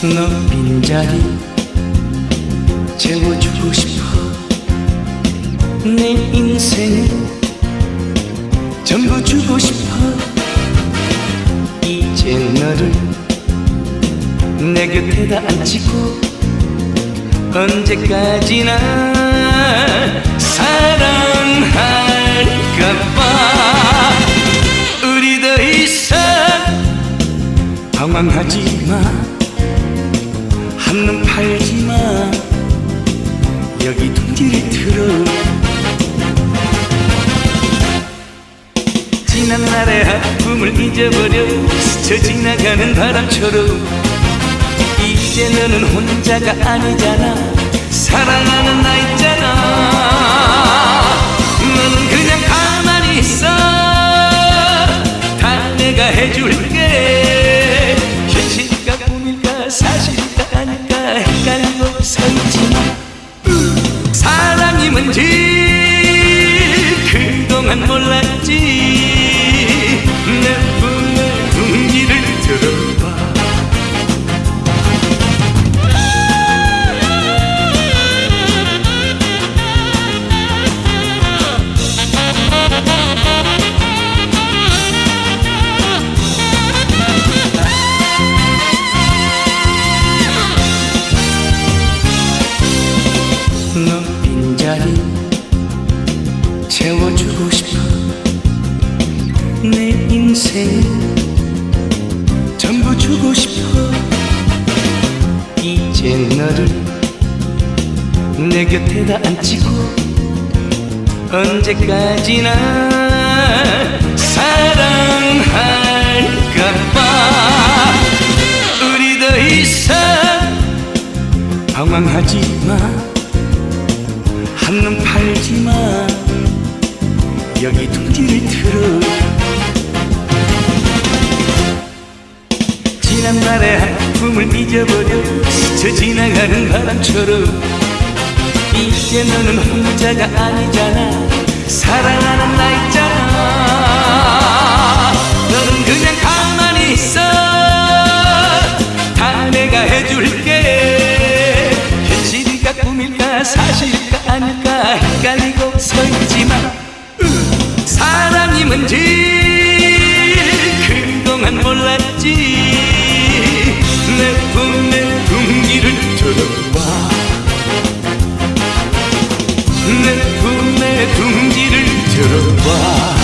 빈자리 채워주고 싶어. 내 인생을 전부 주고 싶어. 이제 너를 내 곁에다 앉히고 언제까지나 사랑할까봐. 우리 더 이상 방황하지 마 한눈 팔지 마 여기 둥지를 틀어. 지난 날의 아픔을 잊어버려 스쳐 지나가는 바람처럼. 이제 너는 혼자가 아니잖아. 사랑하는 나 있잖아 그동안 몰랐지 채워주고 싶어. 내 인생 전부 주고 싶어. 이제 너를 내 곁에다 앉히고 언제까지나 사랑할까봐. 우리 더 이상 방황하지 마. 한눈 팔지 마 여기 둥지를 틀어. 지난날의 아픔을 잊어버려 스쳐 지나가는 바람처럼. 이제 너는 혼자가 아니잖아 있지. 내 품에 둥기를 들어봐. 내 품에 둥기를 들어봐.